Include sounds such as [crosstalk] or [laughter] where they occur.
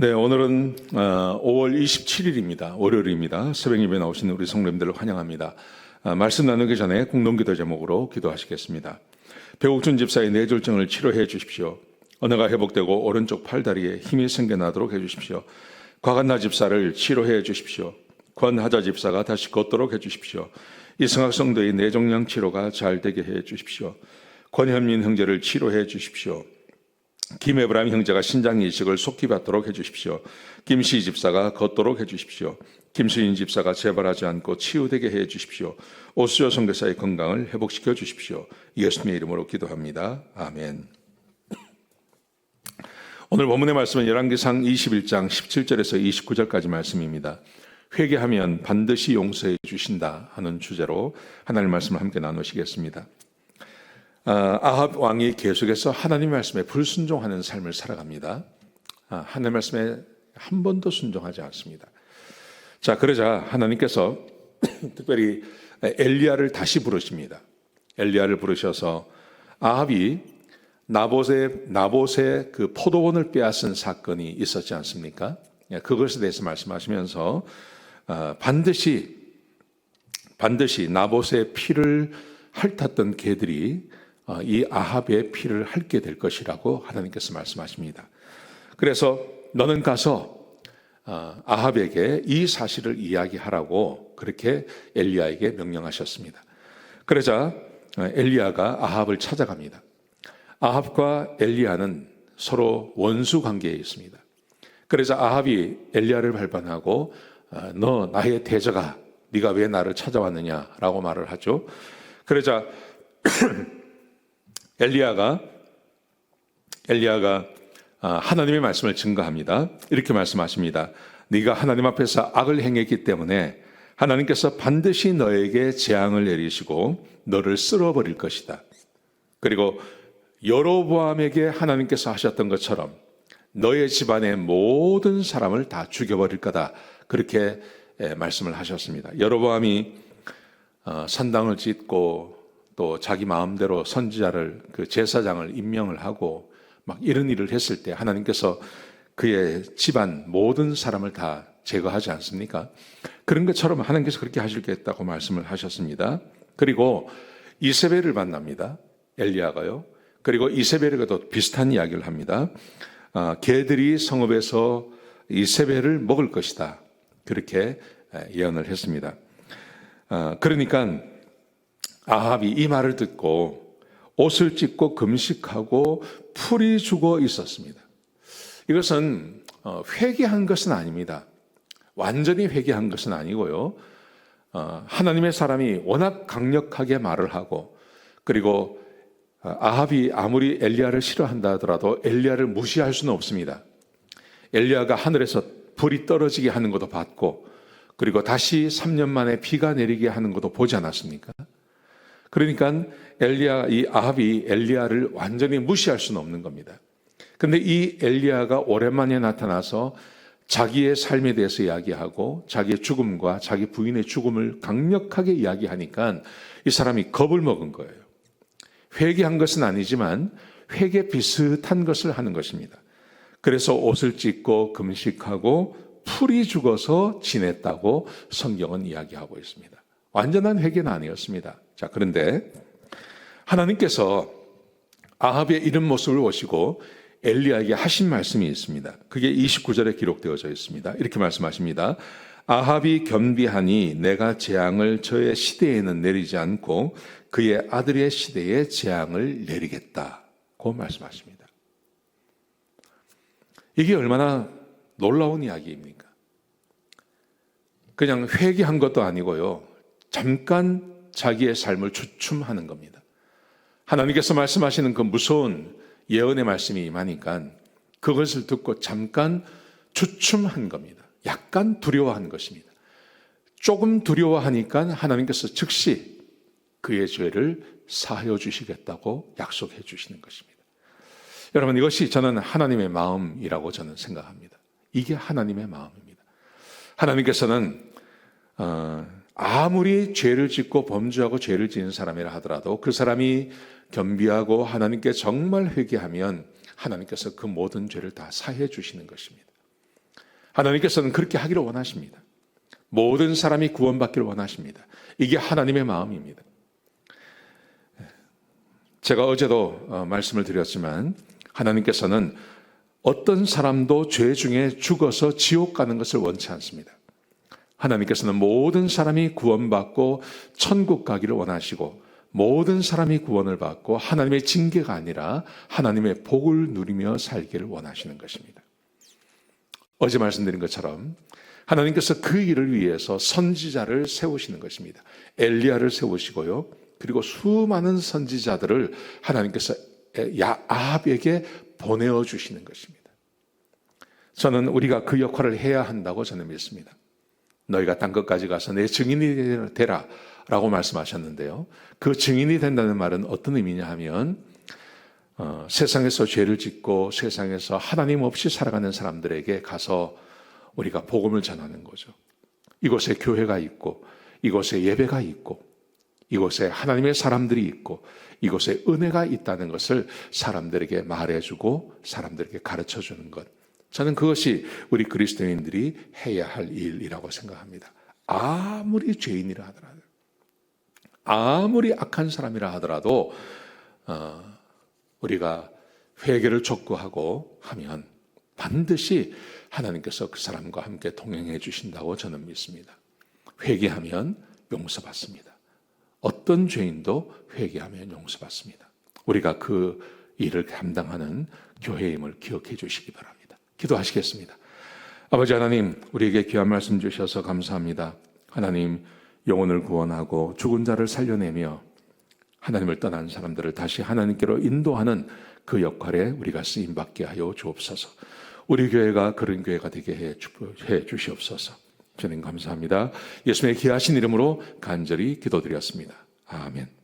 네, 오늘은 어, 5월 27일입니다. 월요일입니다. 새벽 예배 나오신 우리 성도님들을 환영합니다. 아, 말씀 나누기 전에 공동기도 제목으로 기도하시겠습니다. 배옥준 집사의 뇌졸중을 치료해 주십시오. 언어가 회복되고 오른쪽 팔다리에 힘이 생겨나도록 해 주십시오. 과간나 집사를 치료해 주십시오. 권하자 집사가 다시 걷도록 해 주십시오. 이승학 성도의 뇌종양 치료가 잘 되게 해 주십시오. 권현민 형제를 치료해 주십시오. 김에브라임 형제가 신장 이식을 속히 받도록 해주십시오. 김시 집사가 걷도록 해주십시오. 김수인 집사가 재발하지 않고 치유되게 해주십시오. 오수조 선교사의 건강을 회복시켜 주십시오. 예수님의 이름으로 기도합니다. 아멘. 오늘 본문의 말씀은 열왕기상 21장 17절에서 29절까지 말씀입니다. 회개하면 반드시 용서해 주신다 하는 주제로 하나님 말씀을 함께 나누시겠습니다. 아, 아합 왕이 계속해서 하나님 말씀에 불순종하는 삶을 살아갑니다. 아, 하나님 말씀에 한 번도 순종하지 않습니다. 자, 그러자 하나님께서 [clears throat] 특별히 엘리야를 다시 부르십니다. 엘리야를 부르셔서 아합이 나봇의 나봇의 그 포도원을 빼앗은 사건이 있었지 않습니까? 예, 그것에 대해서 말씀하시면서 아, 반드시 반드시 나봇의 피를 핥았던 개들이 어, 이 아합의 피를 핥게 될 것이라고 하나님께서 말씀하십니다. 그래서 너는 가서 어, 아합에게 이 사실을 이야기하라고 그렇게 엘리야에게 명령하셨습니다. 그러자 어, 엘리야가 아합을 찾아갑니다. 아합과 엘리야는 서로 원수 관계에 있습니다. 그래서 아합이 엘리야를 발반하고 너 나의 대저가 네가 왜 나를 찾아왔느냐라고 말을 하죠. 그러자 [clears throat] 엘리야가 엘리야가 아, 하나님의 말씀을 증거합니다. 이렇게 말씀하십니다. 네가 하나님 앞에서 악을 행했기 때문에 하나님께서 반드시 너에게 재앙을 내리시고 너를 쓸어버릴 것이다. 그리고 여로보암에게 하나님께서 하셨던 것처럼 너의 집안의 모든 사람을 다 죽여버릴 거다. 그렇게 말씀을 하셨습니다. 여로보암이 어, 산당을 짓고 또 자기 마음대로 선지자를 그 제사장을 임명을 하고 막 이런 일을 했을 때 하나님께서 그의 집안 모든 사람을 다 제거하지 않습니까? 그런 것처럼 하나님께서 그렇게 하실겠다고 말씀을 하셨습니다. 그리고 이세벨을 만납니다. 엘리야가요. 그리고 이세벨에게도 비슷한 이야기를 합니다. 아, 개들이 성읍에서 이세벨을 먹을 것이다. 그렇게 예언을 했습니다. 아, 그러니까 아합이 이 말을 듣고 옷을 찢고 금식하고 풀이 죽어 있었습니다. 이것은 어, 회개한 것은 아닙니다. 완전히 회개한 것은 아니고요. 어, 하나님의 사람이 워낙 강력하게 말을 하고 그리고 어, 아합이 아무리 엘리야를 싫어한다 하더라도 엘리야를 무시할 수는 없습니다. 엘리야가 하늘에서 불이 떨어지게 하는 것도 봤고 그리고 다시 3년 만에 비가 내리게 하는 것도 보지 않았습니까? 그러니까 엘리야 이 아합이 엘리야를 완전히 무시할 수는 없는 겁니다. 근데 이 엘리야가 오랜만에 나타나서 자기의 삶에 대해서 이야기하고 자기의 죽음과 자기 부인의 죽음을 강력하게 이야기하니까 이 사람이 겁을 먹은 거예요. 회개한 것은 아니지만 회개 비슷한 것을 하는 것입니다. 그래서 옷을 찢고 금식하고 풀이 죽어서 지냈다고 성경은 이야기하고 있습니다. 완전한 회개는 아니었습니다. 자, 그런데 하나님께서 아합의 이런 모습을 보시고 엘리야에게 하신 말씀이 있습니다. 그게 29절에 기록되어져 있습니다. 이렇게 말씀하십니다. 아합이 겸비하니 내가 재앙을 저의 시대에는 내리지 않고 그의 아들의 시대에 재앙을 내리겠다고 말씀하십니다. 이게 얼마나 놀라운 이야기입니까? 그냥 회개한 것도 아니고요. 잠깐 자기의 삶을 주춤하는 겁니다. 하나님께서 말씀하시는 그 무서운 예언의 말씀이 임하니까 그것을 듣고 잠깐 주춤한 겁니다. 약간 두려워한 것입니다. 조금 두려워하니까 하나님께서 즉시 그의 죄를 사하여 주시겠다고 약속해 주시는 것입니다. 여러분 이것이 저는 하나님의 마음이라고 저는 생각합니다. 이게 하나님의 마음입니다. 하나님께서는 어, 아무리 죄를 짓고 범죄하고 죄를 지은 사람이라 하더라도 그 사람이 겸비하고 하나님께 정말 회개하면 하나님께서 그 모든 죄를 다 사해 주시는 것입니다. 하나님께서는 그렇게 하기를 원하십니다. 모든 사람이 구원받기를 원하십니다. 이게 하나님의 마음입니다. 제가 어제도 어, 말씀을 드렸지만 하나님께서는 어떤 사람도 죄 중에 죽어서 지옥 가는 것을 원치 않습니다. 하나님께서는 모든 사람이 구원받고 천국 가기를 원하시고 모든 사람이 구원을 받고 하나님의 징계가 아니라 하나님의 복을 누리며 살기를 원하시는 것입니다. 어제 말씀드린 것처럼 하나님께서 그 일을 위해서 선지자를 세우시는 것입니다. 엘리야를 세우시고요. 그리고 수많은 선지자들을 하나님께서 아합에게 보내어 주시는 것입니다. 저는 우리가 그 역할을 해야 한다고 저는 믿습니다. 너희가 땅 끝까지 가서 내 증인이 되라 라고 말씀하셨는데요. 그 증인이 된다는 말은 어떤 의미냐 하면 어, 세상에서 죄를 짓고 세상에서 하나님 없이 살아가는 사람들에게 가서 우리가 복음을 전하는 거죠. 이곳에 교회가 있고 이곳에 예배가 있고 이곳에 하나님의 사람들이 있고 이곳에 은혜가 있다는 것을 사람들에게 말해주고 사람들에게 가르쳐 주는 것. 저는 그것이 우리 그리스도인들이 해야 할 일이라고 생각합니다. 아무리 죄인이라 하더라도, 아무리 악한 사람이라 하더라도, 어, 우리가 회개를 촉구하고 하면 반드시 하나님께서 그 사람과 함께 동행해 주신다고 저는 믿습니다. 회개하면 용서받습니다. 어떤 죄인도 회개하면 용서받습니다. 우리가 그 일을 감당하는 교회임을 기억해 주시기 바랍니다. 기도하시겠습니다. 아버지 하나님, 우리에게 귀한 말씀 주셔서 감사합니다. 하나님, 영혼을 구원하고 죽은 자를 살려내며 하나님을 떠난 사람들을 다시 하나님께로 인도하는 그 역할에 우리가 쓰임 받게 하여 주옵소서. 우리 교회가 그런 교회가 되게 해, 주시옵소서. 주님 감사합니다. 예수님의 귀하신 이름으로 간절히 기도드렸습니다. 아멘.